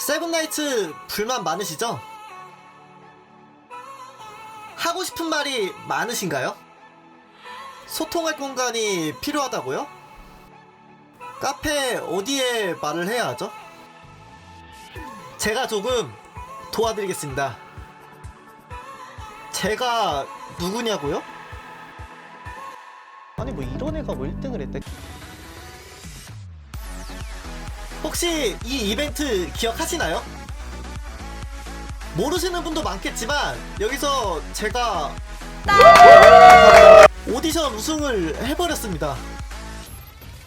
세븐나이츠 불만 많으시죠? 하고 싶은 말이 많으신가요? 소통할 공간이 필요하다고요? 카페 어디에 말을 해야 하죠? 제가 조금 도와드리겠습니다. 제가 누구냐고요? 아니 뭐 이런 애가 뭐 1등을 했대 혹시 이 이벤트 기억하시나요? 모르시는 분도 많겠지만 여기서 제가 오디션 우승을 해버렸습니다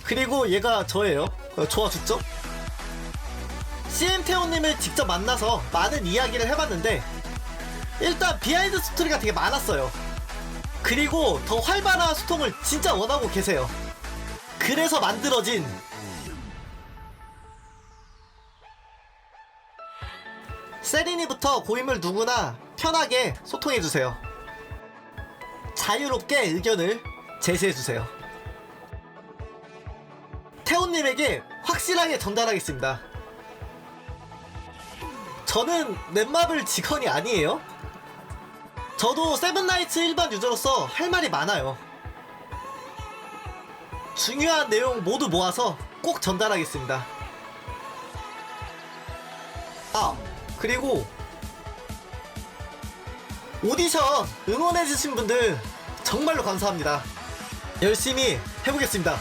그리고 얘가 저예요 어, 좋아 죽죠? CM태호님을 직접 만나서 많은 이야기를 해봤는데 일단 비하인드 스토리가 되게 많았어요 그리고 더 활발한 소통을 진짜 원하고 계세요. 그래서 만들어진 세린이부터 고인물 누구나 편하게 소통해주세요. 자유롭게 의견을 제시해주세요. 태훈님에게 확실하게 전달하겠습니다. 저는 넷마블 직원이 아니에요. 저도 세븐나이츠 일반 유저로서 할 말이 많아요. 중요한 내용 모두 모아서 꼭 전달하겠습니다. 아, 그리고 오디션 응원해주신 분들 정말로 감사합니다. 열심히 해보겠습니다.